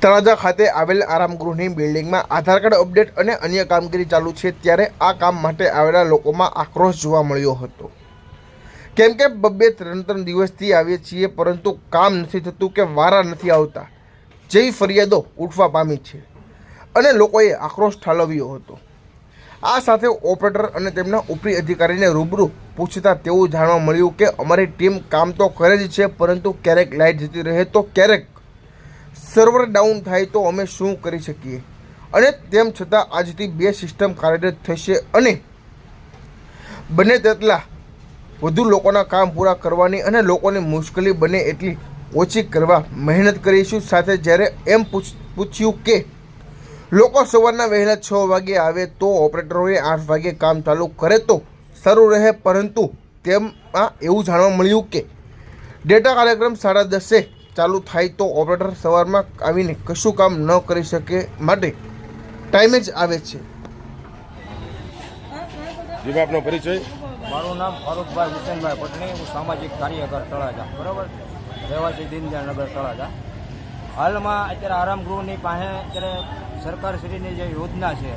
તળાજા ખાતે આવેલ આરામગૃહની બિલ્ડિંગમાં આધાર કાર્ડ અપડેટ અને અન્ય કામગીરી ચાલુ છે ત્યારે આ કામ માટે આવેલા લોકોમાં આક્રોશ જોવા મળ્યો હતો. કેમ કે બબ્બે ત્રણ ત્રણ દિવસથી આવીએ છીએ, પરંતુ કામ નથી થતું કે વારા નથી આવતા. જેવી ફરિયાદો ઉઠવા પામી છે અને લોકોએ આક્રોશ ઠાલવ્યો હતો. આ સાથે ઓપરેટર અને તેમના ઉપરી અધિકારીને રૂબરૂ પૂછતા તેવું જાણવા મળ્યું કે અમારી ટીમ કામ તો કરે જ છે, પરંતુ ક્યારેક લાઇટ જતી રહે તો ક્યારેક સર્વર ડાઉન થાય તો અમે શું કરી શકીએ? અને તેમ છતાં આજથી બે સિસ્ટમ કાર્યરત થશે અને બને તેટલા વધુ લોકોના કામ પૂરા કરવાની અને લોકોને મુશ્કેલી બને એટલી ઓછી કરવા મહેનત કરીશું. સાથે જ્યારે એમ પૂછ, પૂછ્યું કે લોકો સવારના વહેલા છ વાગે આવે તો ઓપરેટરોએ આઠ વાગે કામ ચાલુ કરે તો સારું રહે. પરંતુ તેમાં એવું જાણવા મળ્યું કે ડેટા કાર્યક્રમ સાડા દસે ચાલુ થાય તો ઓપરેટર સવારમાં આવીને કશું કામ ન કરી શકે માટે ટાઈમે જ આવે છે. આપનો પરિચય. મારું નામ ફારૂકભાઈ હુસેનભાઈ પટણી. હું સામાજિક કાર્યકર તળાજા. બરાબર? રહેવાસી દીનદયાળનગર તળાજા. હાલમાં અત્યારે આરામગૃહની પાસે અત્યારે સરકારશ્રીની જે યોજના છે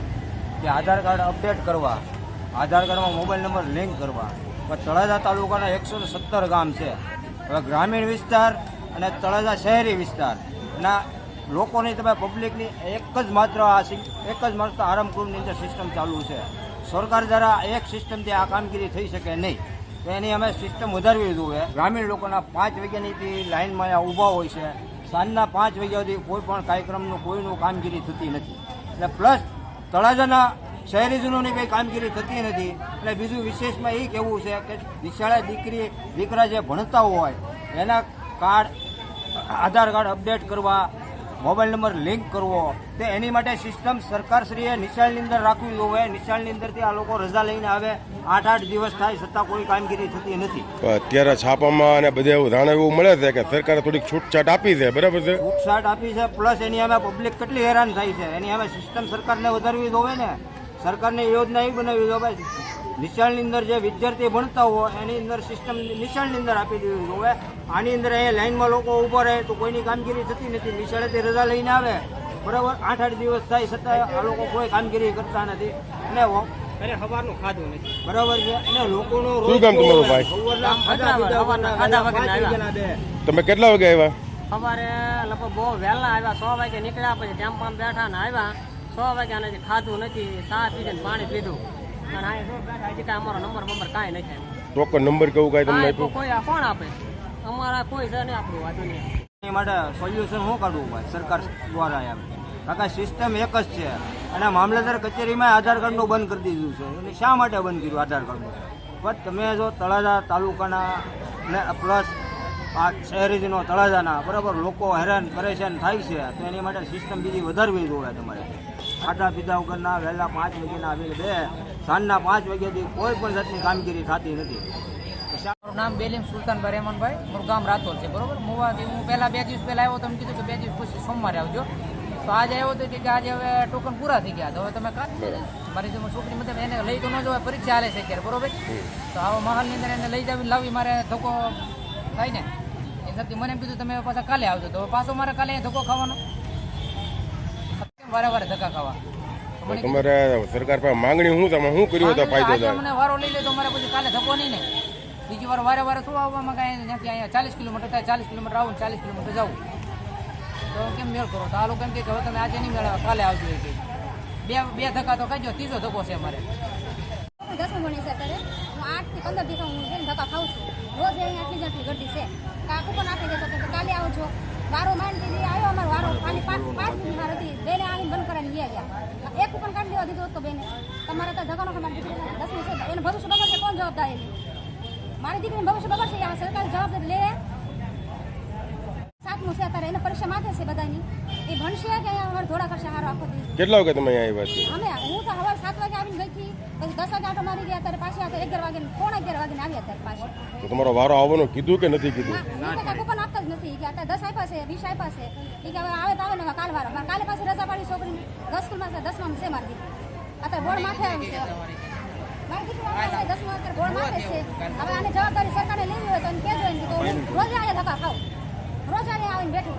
કે આધાર કાર્ડ અપડેટ કરવા, આધાર કાર્ડમાં મોબાઈલ નંબર લિંક કરવા. પણ તળાજા તાલુકાના એકસો સત્તર ગામ છે. હવે ગ્રામીણ વિસ્તાર અને તળાજા શહેરી વિસ્તારના લોકોની તમે પબ્લિકની એક જ માત્ર આ એક જ માત્ર આરામગૃહની અંદર સિસ્ટમ ચાલુ છે. સરકાર દ્વારા એક સિસ્ટમથી આ કામગીરી થઈ શકે નહીં. તો એની અમે સિસ્ટમ વધારવી જોઈએ ગ્રામીણ લોકોના પાંચ વાગ્યાની લાઇનમાં ઊભા હોય છે, સાંજના પાંચ વાગ્યા સુધી કોઈ પણ કાર્યક્રમનું, કોઈનું કામગીરી થતી નથી. એટલે પ્લસ તળાજાના શહેરીજનોની કંઈ કામગીરી થતી નથી. એટલે બીજું વિશેષમાં એ કહેવું છે કે નિશાળા દીકરી, દીકરા જે ભણતા હોય, એના કાર્ડ આધાર કાર્ડ અપડેટ કરવા મોબાઈલ નંબર લિંક કરવો તે એની માટે સિસ્ટમ સરકારશ્રીએ નિશાળની અંદર રાખવી હોય નિશાળની અંદરથી આ લોકો રજા લઈને આવે. આઠ આઠ દિવસ થાય છતાં કોઈ કામગીરી થતી નથી. અત્યારે છાપામાં અને બધે એવું એવું મળે છે કે સરકારે થોડીક છૂટછાટ આપી છે બરાબર છે? છૂટછાટ આપી છે પ્લસ એની અમે પબ્લિક કેટલી હેરાન થાય છે. એની અમે સિસ્ટમ સરકારને વધારવી જોવે ને. સરકારની યોજના એવી બનાવી જોઈએ નિશાળની અંદર જે વિદ્યાર્થી ભણતા હોય એની અંદર સિસ્ટમ નિશાળની અંદર આપી દેવી જોઈએ આની અંદર અહીંયા લાઇનમાં લોકો ઊભા રહે તો કોઈની કામગીરી થતી નથી. નિશાળેથી રજા લઈને આવે બરાબર? આઠ આઠ દિવસ થાય છતાં આ લોકો કોઈ કામગીરી કરતા નથી. અને વો- ખાધું નથી. બરાબર છે? અને લોકોનો શું કામ તમારું ભાઈ? સવારના ખાધા પીધા સવારના ખાધા વગરના આવ્યા. બે તમે કેટલા વાગે આવ્યા? અમારે લગભગ બહુ વહેલા આવ્યા. સો વાગે નીકળ્યા પછી ટેમ્પામાં બેઠા ને આવ્યા. સો વાગ્યા નથી ખાધું નથી. ચા પીધું પાણી પીધું. અને અમારો નંબર નંબર કાંઈ નથી ટોકન નંબર કેવું કાંઈ તમને આપ્યું? કોઈ આ કોણ આપે? અમારા કોઈ છે આપણું એ માટે સોલ્યુશન શું કાઢવું ભાઈ સરકાર દ્વારા એમ. કાકા સિસ્ટમ એક જ છે. અને મામલતદાર કચેરીમાં આધાર કાર્ડનું બંધ કરી દીધું છે. એટલે શા માટે બંધ કર્યું આધાર કાર્ડનું? પણ તમે જો તળાજા તાલુકાના ને પ્લસ આ શહેરીનો તળાજાના બરાબર લોકો હેરાન પરેશાન થાય છે તો એની માટે સિસ્ટમ બીજી વધારવી જોઈએ તમારે. ખાટા પીધા વગરના વહેલા પાંચ વાગ્યાના આવીને બે, સાંજના પાંચ વાગ્યાથી કોઈ પણ જાતની કામગીરી થતી નથી. મારું નામ બેલીમ સુલતાનભાઈ રહેમાનભાઈ મારું ગામ રાતોલ છે, બરોબર? મુવાથી હું પહેલાં બે દિવસ પહેલાં આવ્યો, તમે કીધું કે બે દિવસ પછી સોમવારે આવજો. તો આજે આવ્યો તો કે આજે હવે ટોકન પૂરા થઈ ગયા તો હવે તમે મારી જો છોકરી મતલબ એને લઈ તો ન જવાય, પરીક્ષા હાલે છે અત્યારે, બરોબર? તો આવા માહોલની અંદર એને લઈ જાવી લાવી, મારે ધોકો થાય ને. એ નથી, મને એમ કીધું, તમે પાછા કાલે આવજો. તો પાછો મારે કાલે ધોકો ખાવાનો. કેમ વારે વારે ધક્કા ખાવા. તમારે સરકાર પાસે માંગણી શું તમે શું કર્યું તો ફાયદો થાય? મને વારો લઈ લે તો મારે પછી કાલે ધક્કો નહીં ને. બીજી વાર વારે વારે થોડું આવવામાં કાંઈ ત્યાંથી અહીંયા ચાલીસ કિલોમીટર થાય ચાલીસ કિલોમીટર આવું ચાલીસ કિલોમીટર જવું. તો કેમ મેળ કરો? તો આ લોકો એમ કે હવે તમે આજે નહીં મેળવે કાલે આવજો એ બે બે ધક્કા તો કહેજો ત્રીજો ધક્કો છે અમારે. દસમું ભણી છે હું આઠથી પંદર દિવસ હું છે ધક્કા ખાઉં છું. રોજ અહીંયા આટલી જ આટલી ગઢી છે. કાકુ પણ આપી દેતો કે કાલે આવજો. વારો માન દીધી આવ્યો અમારો ખાલી પાંચ પાંચ વાર હતી. બેને આવીને બંધ કરાવીને લઈ ગયા એક કૂપન કાઢી દેવા દીધું હોત તો બેને. તમારે તો ઝઘડો કે મારી દીકરી દસમી છે. એને ભવિષ્ય બગડશે કોણ જવાબદાર એની મારી દીકરીને ભવિષ્ય બગડશે આ સરકાર જવાબદારી લે? સાતમું છે અત્યારે. એને પરીક્ષા માથે છે બધાની. એ ભણશે કે અહીંયા અમારે ધોળા કરશે હારો આખો દી કેટલા વાગે તમે અહીંયા આવ્યા છે? અમે હું તો સવારે સાત વાગે આવીને ગઈ હતી. પછી દસ વાગે આટો મારી ગયા ત્યારે પાછી આ તો અગિયાર વાગે પોણા અગિયાર વાગે આવ્યા ત્યારે પાછી. તમારો વારો આવવાનો કીધું કે નથી કીધું જ નથી. કે અત્યારે દસ આપ્યા છે, વીસ આપ્યા છે. એ કે હવે આવે તો આવે ને કાલ કાલે પાછી રજા પાડી છોકરીને. દસ સ્કૂલમાં છે, દસમાં છે મારી અત્યારે બોર્ડ માથે આવ્યું છે. દસમાં અત્યારે બોર્ડ માથે છે. હવે આની જવાબદારી સરકારે લેવી હોય તો કેજો રોજ આવે ધક્કા ખાવ રોજ આવે આવીને બેઠું